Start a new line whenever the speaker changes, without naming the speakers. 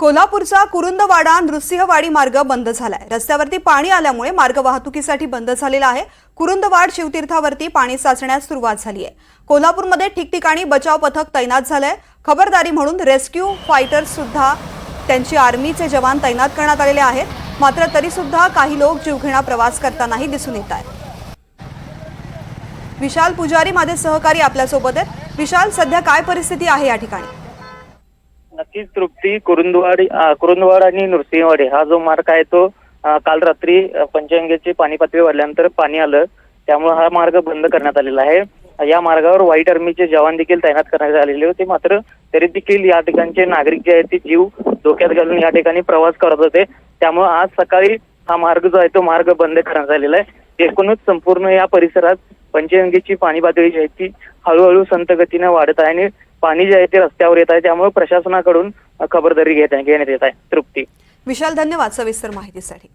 कोल्हापूरचा कुरुंदवाडा नृसिंहवाडी मार्ग बंद झालाय. रस्त्यावरती पाणी आल्यामुळे मार्ग वाहतुकीसाठी बंद झालेला आहे. कुरुंदवाड शिवतीर्थावरती पाणी साचण्यास सुरुवात झाली आहे. कोल्हापूरमध्ये ठिकठिकाणी बचाव पथक तैनात झालंय. खबरदारी म्हणून रेस्क्यू फायटर्स सुद्धा त्यांची आर्मीचे जवान तैनात करण्यात आलेले आहेत. मात्र तरी सुद्धा काही लोक जीवघेणा प्रवास करतानाही दिसून येत आहेत. विशाल पुजारी माझे सहकारी आपल्यासोबत आहेत. विशाल सध्या काय परिस्थिती आहे या ठिकाणी?
नक्कीच तृप्ती कुरुंदवाडी कुरुंदवाड आणि नृसिंहवाडी हा जो मार्ग आहे तो काल रात्री अं, पंचगंगेची पाणी पातळी वाढल्यानंतर पाणी आलं. त्यामुळे हा मार्ग बंद करण्यात आलेला आहे. या मार्गावर व्हाईट आर्मीचे जवान देखील तैनात करण्यात आलेले होते. मात्र तरी देखील या ठिकाणचे नागरिक जे आहेत ते जीव धोक्यात घालून या ठिकाणी प्रवास करत होते. त्यामुळे आज सकाळी हा मार्ग जो आहे तो मार्ग बंद करण्यात आलेला आहे. एकूणच संपूर्ण या परिसरात पंचगंगेची पाणी पातळी जी आहे ती हळूहळू संत गतीने वाढत आहे आणि पाणी जे आहे ते रस्त्यावर येत आहे त्यामुळे प्रशासनाकडून खबरदारी घेत घेण्यात येत आहे तृप्ती.
विशाल धन्यवाद सविस्तर माहितीसाठी.